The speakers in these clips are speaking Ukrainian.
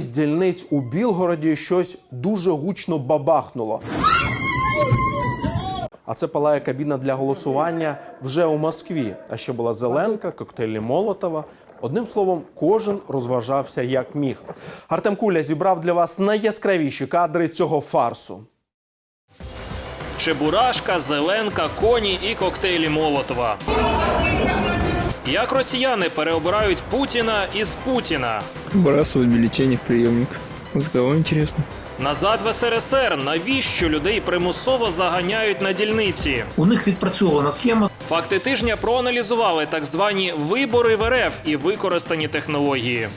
з дільниць у Білгороді щось дуже гучно бабахнуло. А це палає кабіна для голосування вже у Москві. А ще була Зеленка, коктейлі Молотова. Одним словом, кожен розважався як міг. Артем Куля зібрав для вас найяскравіші кадри цього фарсу. Чебурашка, Зеленка, коні і коктейлі Молотова. Як росіяни переобирають Путіна із Путіна? Выбрасывают бюллетени в приемник. За кого интересно? Назад в СРСР навіщо людей примусово заганяють на дільниці? У них відпрацьована схема. Факти тижня проаналізували так звані вибори в РФ і використані технології.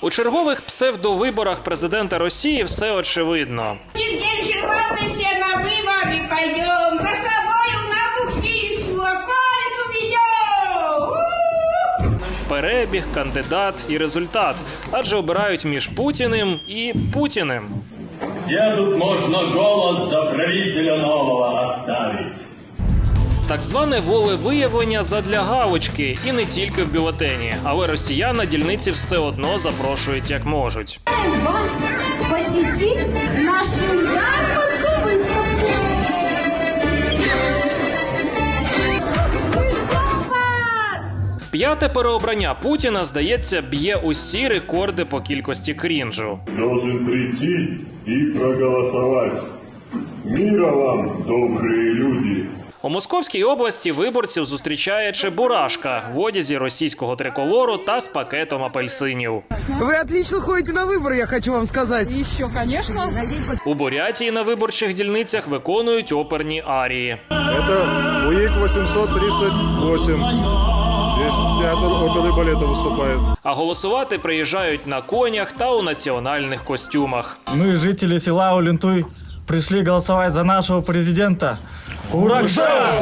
У чергових псевдовиборах президента Росії все очевидно. День червоный все на выборы пойдем, Перебіг, кандидат і результат, адже обирають між Путіним і Путіним. Где тут можно голос за правителя нового оставить? Так зване волевиявлення задля галочки, і не тільки в бюлетені, але росіян на дільниці все одно запрошують як можуть. вас посетить нашу ярмарку П'яте переобрання Путіна, здається, б'є усі рекорди по кількості крінжу. должен прийти и проголосовать. Мира вам, добрые люди! У Московській області виборців зустрічає Чебурашка в одязі російського триколору та з пакетом апельсинів. Вы отлично ходите на выборы, я хочу вам сказать. У Бурятії на виборчих дільницях виконують оперні арії. Это УИК 838. Здесь театр оперы и балета выступает. А голосувати приїжджають на конях та у національних костюмах. Мы, жители села Улентуй, пришли голосовать за нашего президента. Уракша!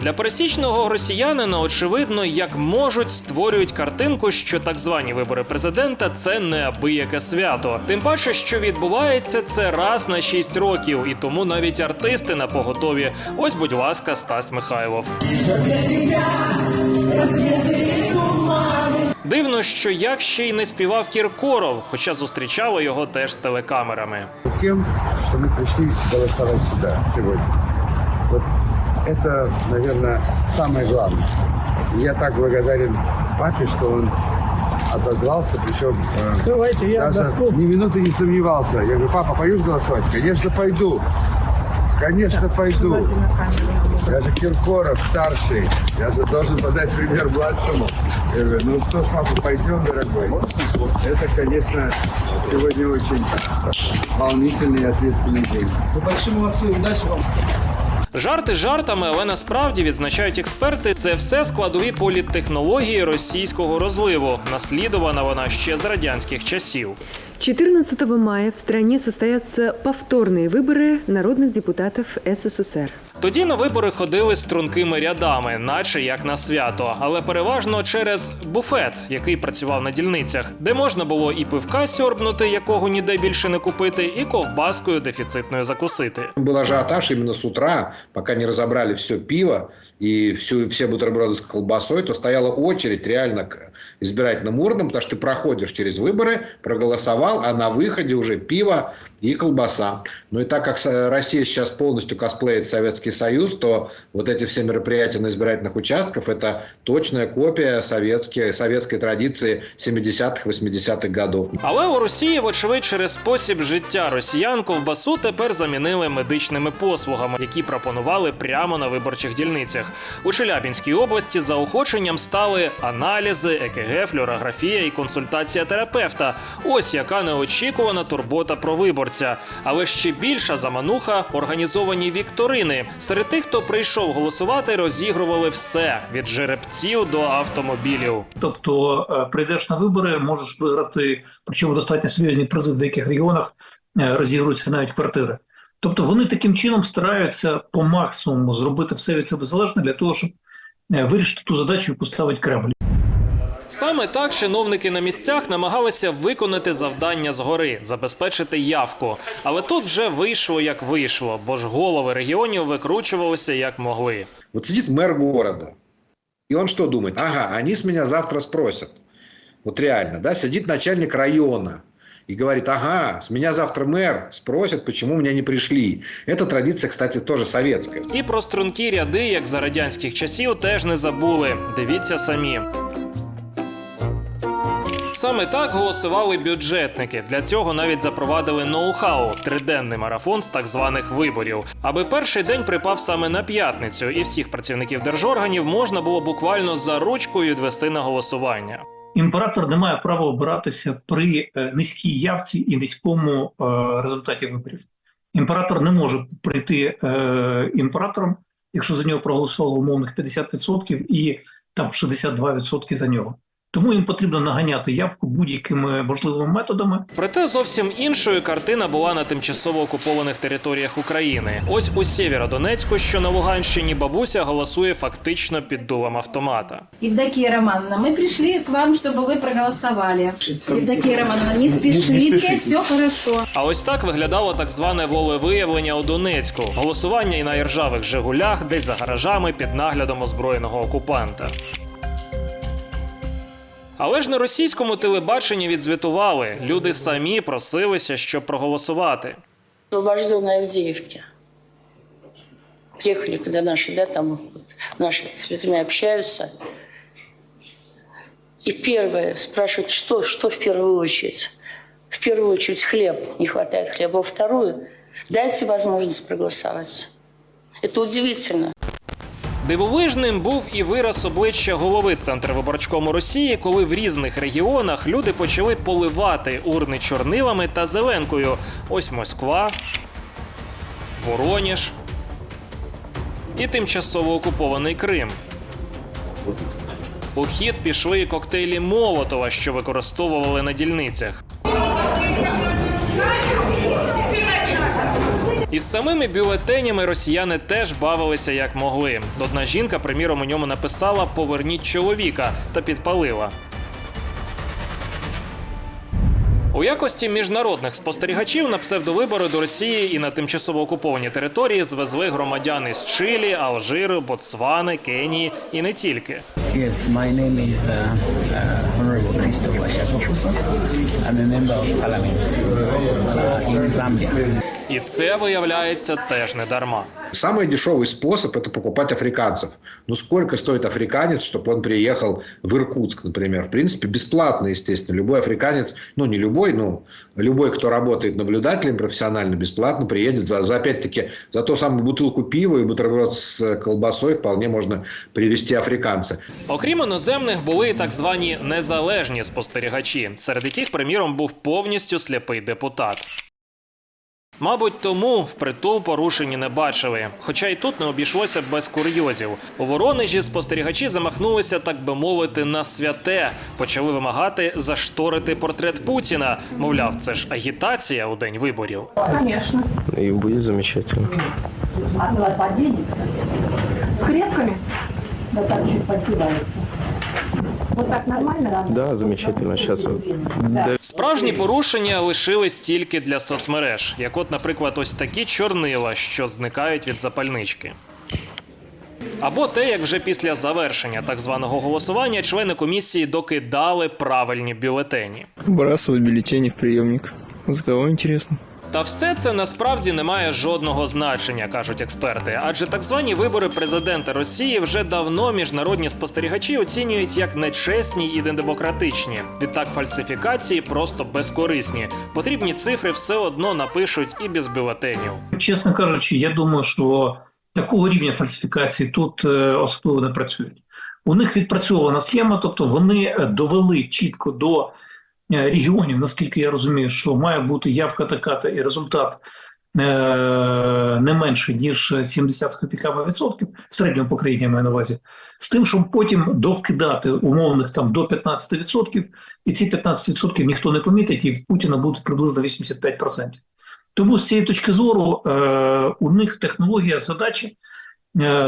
Для пересічного росіянина очевидно, як можуть створюють картинку, що так звані вибори президента це неабияке свято. Тим паче, що відбувається це раз на 6 років, і тому навіть артисти на поготові. Ось, будь ласка, Стас Михайлов. Дивно, що як ще й не співав Кіркоров, хоча зустрічали його теж з телекамерами. тем, что мы пришли голосовать сюда сегодня. Вот это, наверное, самое главное. И я так благодарен папе, что он отозвался, причем э, даже ни минуты не сомневался. Я говорю, папа, пойдешь голосовать? Конечно, пойду. Конечно, пойду. Я же Киркоров, старший. Я же должен подать пример младшему. Я говорю, ну что ж, папа, пойдем, дорогой. Это, конечно, сегодня очень волнительный и ответственный день. Жарти жартами, але насправді відзначають експерти, це все складові політтехнології російського розливу. Наслідувана вона ще з радянських часів. 14 мая в стране состоятся повторные выборы народных депутатов СССР. Тоді на вибори ходили стрункими рядами, наче як на свято, але переважно через буфет, який працював на дільницях, де можна було і пивка сьорбнути, якого ніде більше не купити, і ковбаскою дефіцитною закусити. Был ажиотаж именно с утра, пока не разобрали все пиво и всю, все бутерброды с колбасой, то стояла очередь реально к избирательным урнам, потому что ты проходишь через выборы, проголосовал, а на выходе уже пиво и колбаса. Ну и так как с- Россия сейчас полностью косплеит Советский Союз, то вот эти все мероприятия на избирательных участках – это точная копия советские, советской традиции 70-х, 80-х годов. Але у Росії, вочевидь, через спосіб життя росіян ковбасу тепер замінили медичними послугами, які пропонували прямо на виборчих дільницях. У Челябінській області заохоченням стали аналізи, ЕКГ, флюорографія і консультація терапевта. Ось яка неочікувана турбота про виборця. Але ще більша замануха організовані вікторини. Серед тих, хто прийшов голосувати, розігрували все від жеребців до автомобілів. Тобто е, прийдеш на вибори, можеш виграти, причому достатньо серйозні призи в деяких регіонах е, розігруються навіть квартири. Тобто вони таким чином стараються по максимуму зробити все від себе залежне для того, щоб е, вирішити ту задачу і поставити Кремль. Саме так чиновники на місцях намагалися виконати завдання згори, забезпечити явку. Але тут вже вийшло як вийшло, бо ж голови регіонів викручувалися як могли. Вот сидит мэр города, и он что думает? Ага, они с меня завтра спросят. Вот реально, да, сидит начальник района и говорит, ага, с меня завтра мэр спросит, почему меня не пришли. Эта традиция, кстати, тоже советская. І про стрункі ряди, як за радянських часів, теж не забули. Дивіться самі. Саме так голосували бюджетники. Для цього навіть запровадили ноу-хау триденний марафон з так званих виборів, аби перший день припав саме на п'ятницю, і всіх працівників держорганів можна було буквально за ручкою відвести на голосування. Імператор не має права обиратися при е, низькій явці і низькому е, результаті виборів. Імператор не може прийти е, імператором, якщо за нього проголосувало умовних 50% і там 62% за нього. Тому їм потрібно наганяти явку будь-якими можливими методами. Проте зовсім іншою картина була на тимчасово окупованих територіях України. Ось у Сєвєродонецьку, що на Луганщині, бабуся голосує фактично під дулом автомата. Евдокия Романовна, мы пришли к вам, чтобы вы проголосовали. Евдокия Романовна, не спешите, все хорошо. А ось так виглядало так зване волевиявлення у Донецьку. Голосування і на іржавих Жигулях, десь за гаражами під наглядом озброєного окупанта. Але ж на російському телебаченні відзвітували. Люди самі просилися, щоб проголосувати. освобожденной Авдеевке. Приехали, когда наши, да, там вот, наши с людьми общаются. И первое спрашивают, что, что в первую очередь? В первую очередь хлеб, не хватает хлеба. Во вторую, дайте возможность проголосовать. Это удивительно. Дивовижним був і вираз обличчя голови Центрвиборчкому Росії, коли в різних регіонах люди почали поливати урни чорнилами та зеленкою. Ось Москва, Вороніж і тимчасово окупований Крим. У хід пішли коктейлі Молотова, що використовували на дільницях. Із самими бюлетенями росіяни теж бавилися як могли. Одна жінка, приміром, у ньому написала Поверніть чоловіка та підпалила. У якості міжнародних спостерігачів на псевдовибори до Росії і на тимчасово окуповані території звезли громадян із Чилі, Алжиру, Ботсвани, Кенії і не тільки. Yes, my name is uh, uh, Honorable Christopher Shakofuso. I'm a member of parliament uh, in Zambia. І це виявляється теж не дарма. Самый дешевый способ – это покупать африканцев. Ну, сколько стоит африканец, чтобы он приехал в Иркутск, например? В принципе, бесплатно, естественно. Любой африканец, ну, не любой, но любой, кто работает наблюдателем профессионально, бесплатно приедет. За, за опять-таки, за ту самую бутылку пива и бутерброд с колбасой вполне можно привезти африканца. Окрім іноземних, були і так звані незалежні спостерігачі, серед яких, приміром, був повністю сліпий депутат. Мабуть, тому впритул порушені не бачили. Хоча й тут не обійшлося без курйозів. У Воронежі спостерігачі замахнулися, так би мовити, на святе. Почали вимагати зашторити портрет Путіна. Мовляв, це ж агітація у день виборів. Конечно. И будет замечательно. А нападение? С крепками? Да так чуть подкидается. Так нормально, да? Замечательно. Сейчас Справжні порушення лишились тільки для соцмереж, як от, наприклад, ось такі чорнила, що зникають від запальнички. Або те, як вже після завершення так званого голосування члени комісії докидали правильні бюлетені. выбрасывать бюллетени в приемник. За кого интересно? Та все це насправді не має жодного значення, кажуть експерти. Адже так звані вибори президента Росії вже давно міжнародні спостерігачі оцінюють як нечесні і недемократичні. Відтак фальсифікації просто безкорисні. Потрібні цифри все одно напишуть і без бюлетенів. Чесно кажучи, я думаю, що такого рівня фальсифікації тут е, особливо не працюють. У них відпрацьована схема, тобто вони довели чітко до регіонів, наскільки я розумію, що має бути явка така і результат е, не менше ніж 70 з копійками відсотків в середньому по країні я маю на увазі, з тим, щоб потім довкидати умовних там до 15 відсотків, і ці 15 відсотків ніхто не помітить, і в Путіна буде приблизно 85%. Тому з цієї точки зору е, у них технологія задачі е,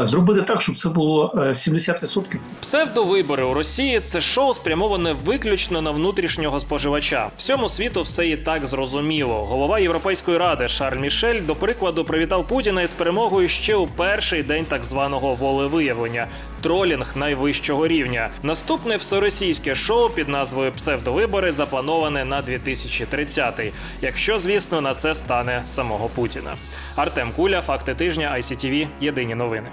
зробити так, щоб це було е, 70%. Псевдовибори у Росії це шоу спрямоване виключно на внутрішнього споживача. Всьому світу все і так зрозуміло. Голова Європейської ради Шарль Мішель, до прикладу, привітав Путіна із перемогою ще у перший день так званого волевиявлення. Тролінг найвищого рівня. Наступне всеросійське шоу під назвою Псевдовибори заплановане на 2030-й, якщо, звісно, на це стане самого Путіна. Артем Куля, факти тижня, ICTV, Єдині новини.